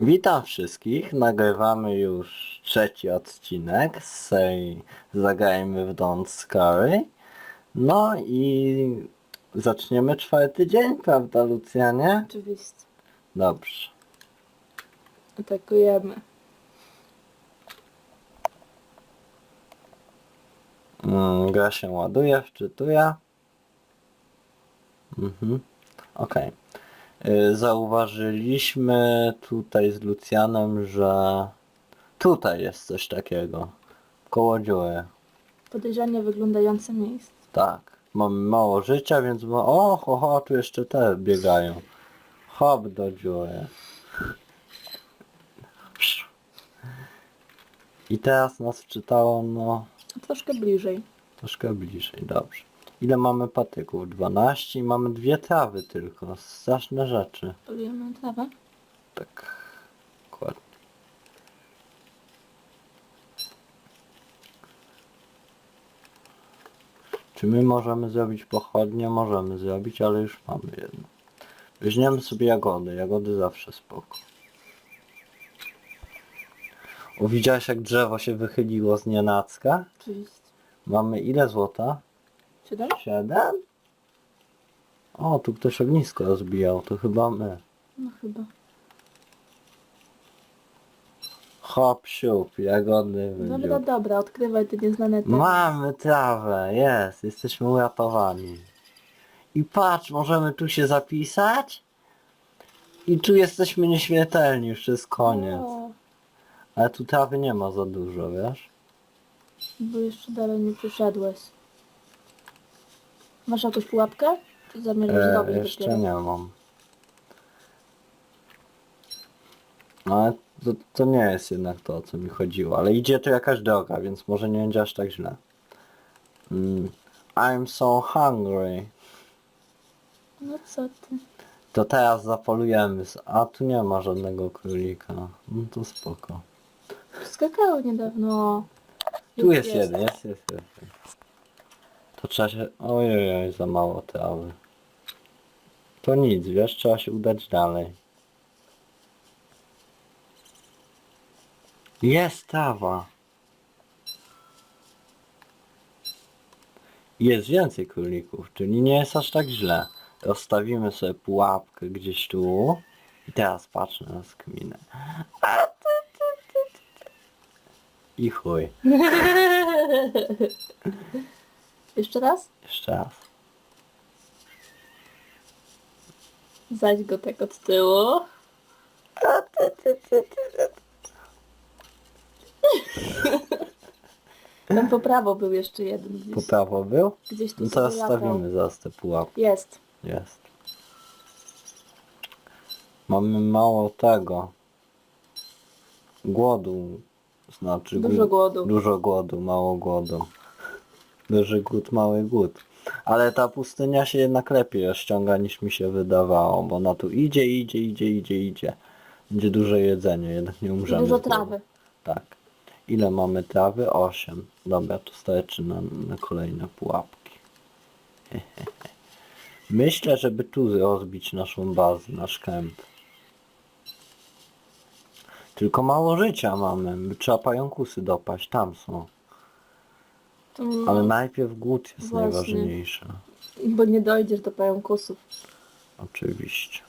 Witam wszystkich, nagrywamy już trzeci odcinek z serii Zagrajmy w Don't Scary. No i zaczniemy czwarty dzień, prawda Lucjanie? Oczywiście. Dobrze. Atakujemy. Mm, gra się ładuje, wczytuje. Mhm. Okej. Y, Zauważyliśmy tutaj z Lucjanem, że tutaj jest coś takiego. Koło dziury. Podejrzanie wyglądające miejsce. Tak. Mamy mało życia, więc ma... O, ho, ho, tu jeszcze te biegają. Hop do dziury. I teraz nas wczytało, no, Troszkę bliżej. troszkę bliżej, dobrze. Ile mamy patyków? 12 i mamy dwie trawy tylko. Straszne rzeczy. Polujemy trawę. Tak. Dokładnie. Czy my możemy zrobić pochodnie? Możemy zrobić, ale już mamy jedno. Weźmiemy sobie jagody. Jagody zawsze spoko. O, widziałeś jak drzewo się wychyliło z nienacka? Oczywiście. Mamy ile złota? Siedem? Siedem? O, tu ktoś ognisko rozbijał, to chyba my. No chyba. Hop, siup, jagody Dobra, wydziób. dobra, odkrywaj te nieznane te. Mamy trawę, jest, jesteśmy uratowani. I patrz, możemy tu się zapisać? I tu jesteśmy nieśmiertelni, już jest koniec. O, Ale tu trawy nie ma za dużo, wiesz? bo jeszcze dalej nie przyszedłeś. Masz jakąś pułapkę? Czy zamierzasz E, zrobić jeszcze dopiero? nie mam. No ale to, to nie jest jednak to, o co mi chodziło. Ale idzie tu jakaś droga, więc może nie będzie aż tak źle. Mm. I'm so hungry. No co ty? To teraz zapolujemy. s- A tu nie ma żadnego królika. No to spoko. Skakało niedawno. Tu jest, jeden, jest, jest, jest. To trzeba się... Ojej, za mało trawy. To nic, wiesz, trzeba się udać dalej. Jest trawa. Jest więcej królików, czyli nie jest aż tak źle. Rozstawimy sobie pułapkę gdzieś tu. I teraz patrz na skminę. A, ty, ty, ty, ty, ty. I chuj. Jeszcze raz? Jeszcze raz. Zaś go tak od tyłu. Tam po prawo był jeszcze jeden Po gdzieś. prawo był? Gdzieś tu No sobie latał. stawimy zaraz te pułapki. Jest. Jest. Mamy mało tego. Głodu. Znaczy Dużo głodu. Dużo głodu, mało głodu. Duży głód, mały głód. Ale ta pustynia się jednak lepiej rozciąga niż mi się wydawało, bo ona tu idzie, idzie, idzie, idzie, idzie. Będzie duże jedzenie, jednak nie umrzemy. Dużo z głodu. trawy. Tak. Ile mamy trawy? 8. Dobra, to starczy na, na kolejne pułapki. Myślę, żeby tu rozbić naszą bazę, nasz kemp. Tylko mało życia mamy. Trzeba pająkusy dopaść, tam są. To, Ale najpierw głód jest Właśnie. najważniejszy. Bo nie dojdziesz do pająkusów. Oczywiście.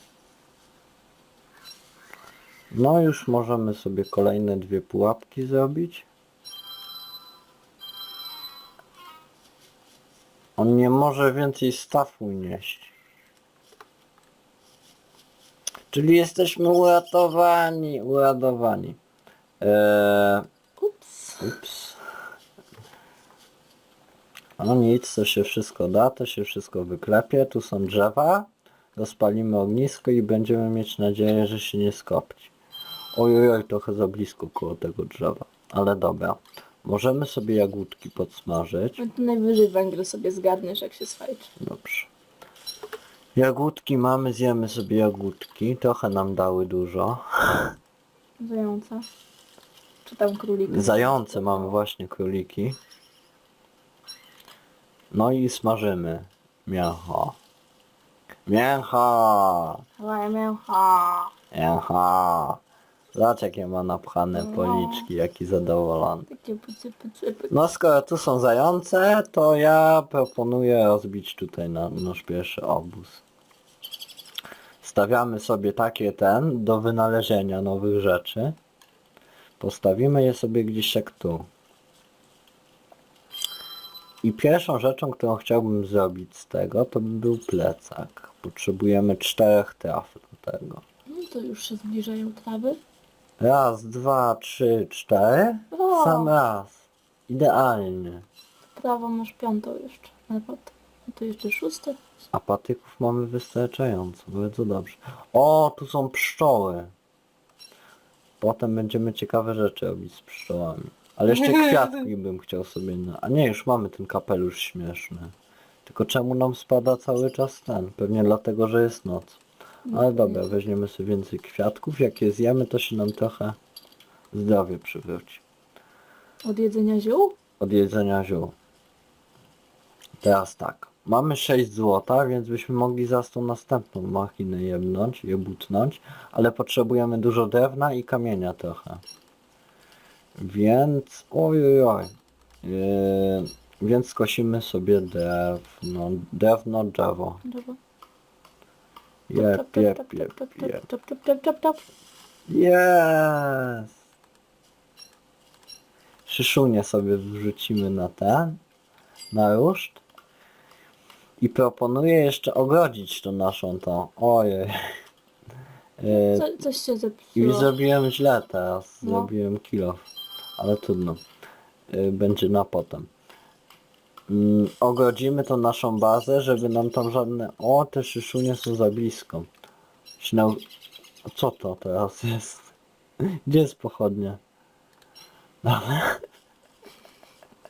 No już możemy sobie kolejne dwie pułapki zrobić. On nie może więcej stawu nieść. Czyli jesteśmy uratowani, uratowani. Eee, Ups. ups. No nic, to się wszystko da, to się wszystko wyklepie. Tu są drzewa. Rozpalimy ognisko i będziemy mieć nadzieję, że się nie skopci. Ojoj, trochę za blisko koło tego drzewa. Ale dobra. Możemy sobie jagódki podsmażyć. No to najwyżej węgiel sobie zgarniesz jak się swajczy. Dobrze. Jagódki mamy, zjemy sobie jagódki. Trochę nam dały dużo. Zająca. Czy tam króliki? Zające mamy właśnie króliki. No i smażymy. Mięcho. Mięcho! Ale mięcha. Mięcho! Zobacz jakie ma napchane policzki, jaki zadowolony. Takie pycy, pycy, pycy. No skoro tu są zające, to ja proponuję rozbić tutaj na nasz pierwszy obóz. Stawiamy sobie takie ten do wynalezienia nowych rzeczy. Postawimy je sobie gdzieś jak tu. I pierwszą rzeczą, którą chciałbym zrobić z tego, to by był plecak. Potrzebujemy czterech traf do tego. No to już się zbliżają trawy. Raz, dwa, trzy, cztery. O! Sam raz. Idealnie. Prawo masz piątą jeszcze. Nawet. No to jeszcze szóste. A patyków mamy wystarczająco, bardzo dobrze. O, tu są pszczoły. Potem będziemy ciekawe rzeczy robić z pszczołami. Ale jeszcze kwiatki bym chciał sobie na... A nie, już mamy ten kapelusz śmieszny. Tylko czemu nam spada cały czas ten? Pewnie dlatego, że jest noc. Ale dobra, weźmiemy sobie więcej kwiatków. Jak je zjemy, to się nam trochę zdrowie przywróci. Od jedzenia ziół? Od jedzenia ziół. Teraz tak. Mamy 6 złota, więc byśmy mogli za tą następną machinę jebnąć, je butnąć, ale potrzebujemy dużo drewna i kamienia trochę. Więc... Oj, oj, oj. Yy, więc skosimy sobie drewno, drewno, drzewo. Dobra. Jep, jep, jep, jep. Czap, czap, czap, czap, czap. Jest! Szyszunię sobie wrzucimy na ten, na ruszt. I proponuję jeszcze ogrodzić tą naszą tą. Ojej. E, Co, coś się I zepsuło. zrobiłem źle teraz. No. Zrobiłem kilo. Ale trudno. E, Będzie na potem. Mm, Ogrodzimy tą naszą bazę, żeby nam tam żadne... O, te szyszunie są za blisko. Śnał... Co to teraz jest? Gdzie jest pochodnia? Dobra.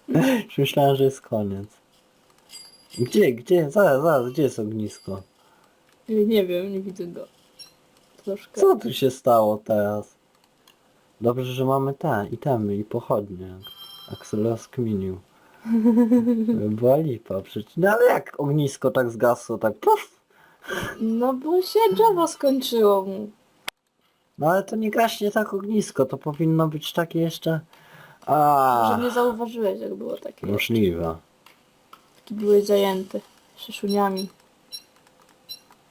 Już Myślałem, że jest koniec. Gdzie, gdzie? Zaraz, zaraz, gdzie jest ognisko? Nie wiem, nie widzę go. Troszkę. Co tu się stało teraz? Dobrze, że mamy te itemy i pochodnie. Axel rozkminił. Była lipa przecież. No ale jak ognisko tak zgasło, tak puf! No bo się drzewo skończyło mu. No ale to nie gaśnie tak ognisko, to powinno być takie jeszcze... A, Że nie zauważyłeś jak było takie. możliwe. Taki byłeś zajęty. Szeszuniami.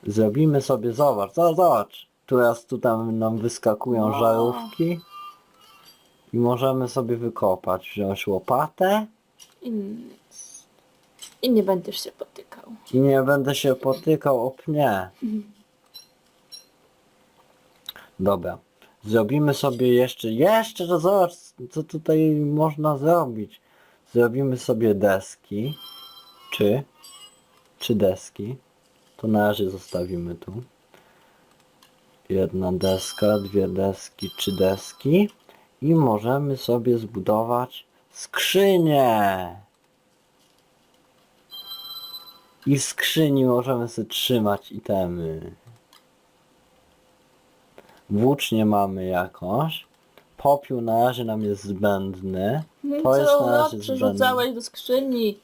Zrobimy sobie, zobacz, zobacz, zobacz. Teraz tu tam nam wyskakują Wow. żarówki. I możemy sobie wykopać, wziąć łopatę. I nic. I nie będziesz się potykał. I nie będę się potykał o pnie. Dobra. Zrobimy sobie jeszcze, jeszcze, to zobacz, co tutaj można zrobić. Zrobimy sobie deski. Czy? Czy deski? To na razie zostawimy tu. Jedna deska, dwie deski, trzy deski. I możemy sobie zbudować skrzynię. I w skrzyni możemy sobie trzymać itemy. Włócznie mamy jakąś. Popiół na razie nam jest zbędny. No i To jest co na razie przerzucałeś do skrzyni?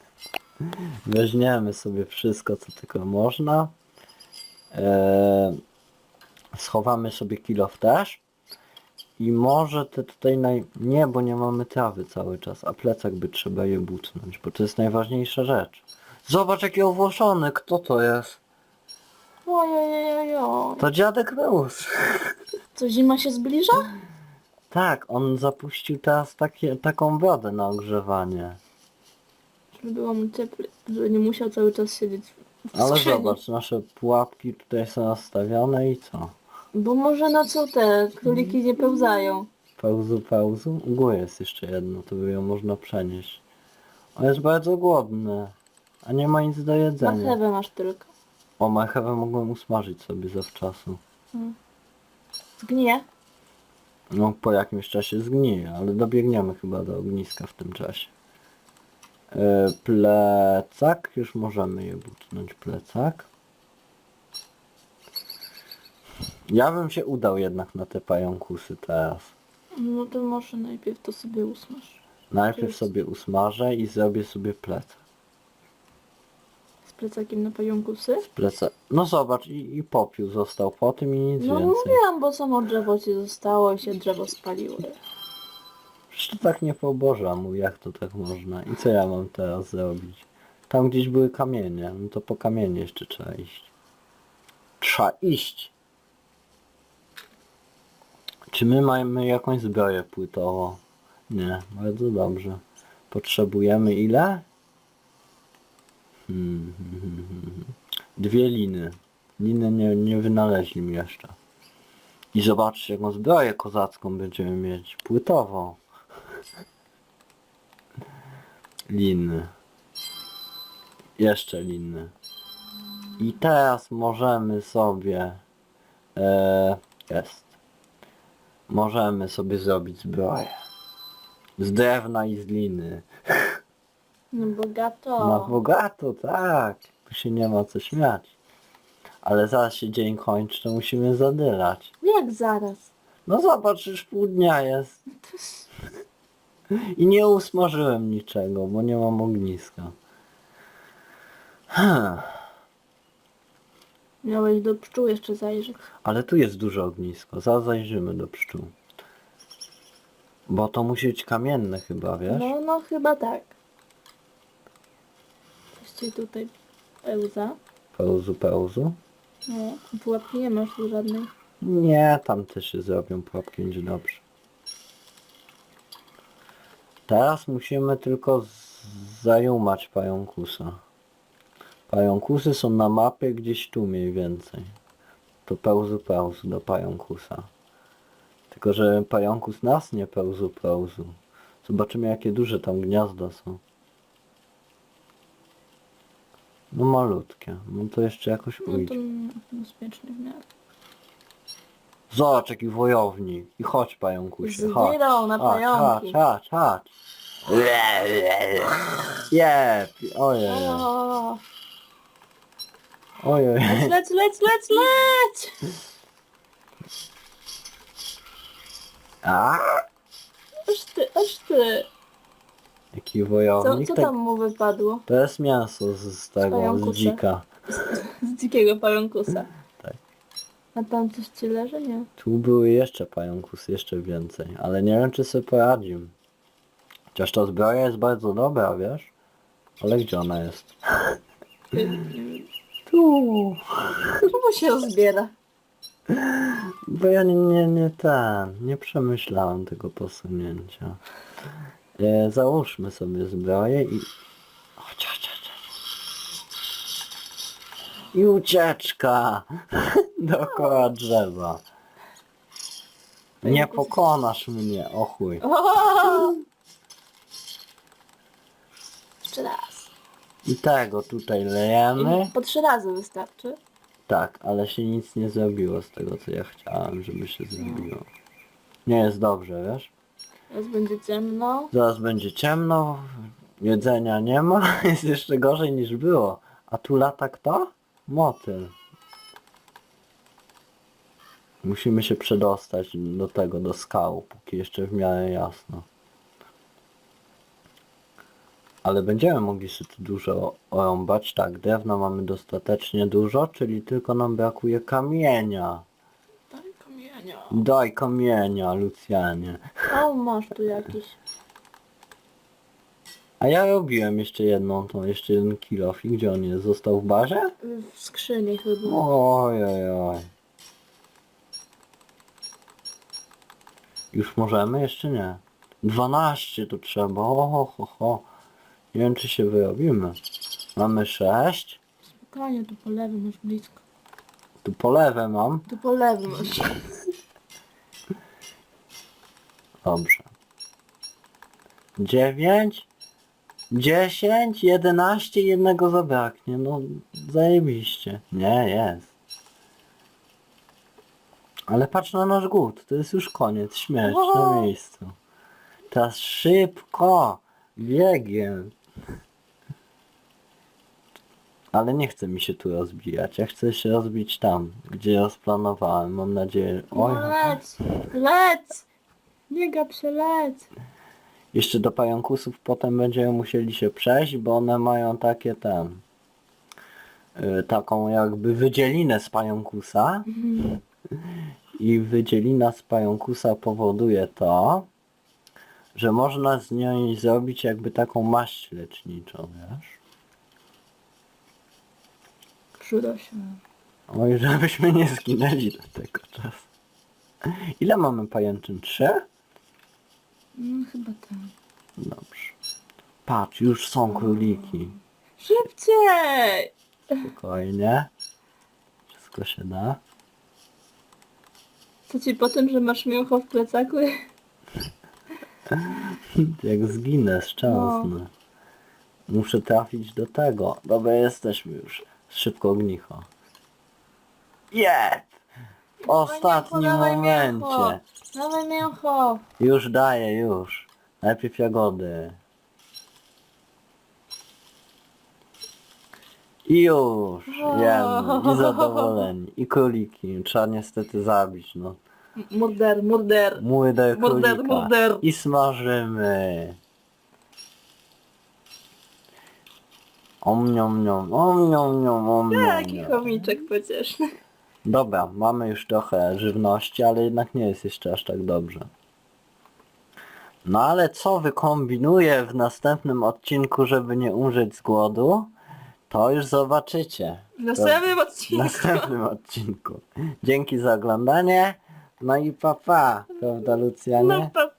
Weźmiemy sobie wszystko, co tylko można. Eee, schowamy sobie kilof też. I może te tutaj naj... Nie, bo nie mamy trawy cały czas, a plecak by trzeba je butnąć, bo to jest najważniejsza rzecz. Zobacz jaki owłoszony, kto to jest? Ojojojojo. To dziadek Rus. Co zima się zbliża? Tak, on zapuścił teraz takie, taką wodę na ogrzewanie. Było mu cieplej. Żeby nie musiał cały czas siedzieć w Ale skrzyni. zobacz, nasze pułapki tutaj są nastawione i co? Bo może na co te króliki nie pełzają. Pauzu, pauzu. U góry jest jeszcze jedno, to by ją można przenieść. On jest bardzo głodny, a nie ma nic do jedzenia. Marchewę masz tylko. O, marchewę mogłem usmażyć sobie zawczasu. Zgnije? No, po jakimś czasie zgnije, ale dobiegniemy chyba do ogniska w tym czasie. E, plecak, już możemy je butnąć, plecak. Ja bym się udał jednak na te pająkusy teraz. No to może najpierw to sobie usmaż. Najpierw sobie usmażę i zrobię sobie plecak. Z plecakiem na pająkusy? Pleca... No zobacz, i, i popiół został po tym i nic No więcej. mówiłam, bo samo drzewo ci zostało i się drzewo spaliło. Przecież to tak nie po Bożemu, jak to tak można? I co ja mam teraz zrobić? Tam gdzieś były kamienie, no to po kamienie jeszcze trzeba iść. Trzeba iść! Czy my mamy jakąś zbroję płytową? Nie, bardzo dobrze. Potrzebujemy ile? Hmm, hmm, hmm. Dwie liny. Liny nie, nie wynaleźli mi jeszcze. I zobaczcie jaką zbroję kozacką będziemy mieć. Płytową. Liny. Jeszcze liny. I teraz możemy sobie... E, jest. Możemy sobie zrobić zbroję. Z drewna i z liny. No bogato. Na bogato, tak. Tu się nie ma co śmiać. Ale zaraz się dzień kończy, to musimy zadylać. Jak zaraz? No zobacz, już pół dnia jest. I nie usmażyłem niczego, bo nie mam ogniska. Hmm. Miałeś do pszczół jeszcze zajrzeć. Ale tu jest duże ognisko, zaraz zajrzymy do pszczół. Bo to musi być kamienne chyba, wiesz? No, no chyba tak. Jeszcze tutaj pełza. Pełzu, pełzu. No, pułapki nie masz tu żadnej. Nie, tam też się zrobią pułapki, będzie dobrze. Teraz musimy tylko zajumać pająkusa. Pająkusy są na mapie gdzieś tu mniej więcej. To pełzu pełzu do pająkusa. Tylko, że pająkus nas nie pełzu pełzu. Zobaczymy jakie duże tam gniazda są. No malutkie. No to jeszcze jakoś No ujdzie. to mm, bezpiecznie w miarę. Zobacz jaki wojownik. I chodź pająkusie, chodź. Zbierał na Chodź, pająki. chodź, chodź, chodź. Jep, ojej, O, ojej. leć, leć, leć! A, Aż ty, aż ty. jaki Co, wojownik. co Tak- tam mu wypadło? To jest mięso z, z tego, z dzika. Z dzikiego pająkusa. A tam coś ci leży? Nie. Tu były jeszcze pająkusy, jeszcze więcej. Ale nie wiem czy sobie poradzim. Chociaż ta zbroja jest bardzo dobra, wiesz? Ale gdzie ona jest? Tu. Czemu się rozbiera? Bo ja nie, nie, nie ten, nie przemyślałem tego posunięcia. E, załóżmy sobie zbroję i... Chodź, chodź, chodź. I ucieczka! Dookoła drzewa. Nie pokonasz mnie, o chuj. O! Jeszcze raz. I tego tutaj lejemy. Po trzy razy wystarczy. Tak, ale się nic nie zrobiło z tego, co ja chciałem, żeby się zrobiło. Nie jest dobrze, wiesz? Teraz będzie ciemno. Zaraz będzie ciemno, jedzenia nie ma, jest jeszcze gorzej niż było. A tu lata kto? Motyl. Musimy się przedostać do tego, do skał, póki jeszcze w miarę jasno. Ale będziemy mogli sobie tu dużo orąbać. Tak, drewna mamy dostatecznie dużo, czyli tylko nam brakuje kamienia. Daj kamienia. Daj kamienia, Lucjanie. O, masz tu jakiś. A ja robiłem jeszcze jedną, tą jeszcze jeden kilof. I gdzie on jest? Został w barze? W skrzyni chyba. Oj, oj, Już możemy? Jeszcze nie. 12 to trzeba. O, ho, ho, ho. Nie wiem, czy się wyrobimy. Mamy 6. Spokojnie, tu po lewym masz blisko. Tu po lewe mam. Tu po lewym masz. Dobrze. 9. 10, 11, jednego zabraknie. No, zajebiście. Nie, jest. Ale patrz na nasz głód, to jest już koniec, śmierć na miejscu. Teraz szybko, biegiem. Ale nie chce mi się tu rozbijać, ja chcę się rozbić tam, gdzie rozplanowałem, mam nadzieję... Oj, No leć! Leć! Nie gap się lec. Jeszcze do pająkusów potem będziemy musieli się przejść, bo one mają takie ten... y, taką jakby wydzielinę z pająkusa. I wydzielina z pająkusa powoduje to, że można z niej zrobić jakby taką maść leczniczą, wiesz? Przyda się. Oj, żebyśmy nie zginęli do tego czasu. Ile mamy pajęczyn? Trzy? No chyba tak. Dobrze. Patrz, już są króliki. Szybciej! Spokojnie. Wszystko się da. Co ci po tym, że masz mięcho w plecaku? Jak zginę, szczęsny. Muszę trafić do tego. Dobra, jesteśmy już. Szybko ognicho. Jest! W ostatnim dawaj mięcho. momencie. Dawaj mięcho! Już daję, już. Najpierw jagody. I już. Jemy. I zadowoleni. I króliki. Trzeba niestety zabić, no. Murder, murder. Morder, królika. morder. I smażymy. Om niom niom, om niom niom, om niom niom. chomiczek pocieszny. Dobra, mamy już trochę żywności, ale jednak nie jest jeszcze aż tak dobrze. No ale co wykombinuję w następnym odcinku, żeby nie umrzeć z głodu, to już zobaczycie. W następnym W odcinku. następnym odcinku. Dzięki za oglądanie. No i papa, pa, prawda Lucjanie? No pa,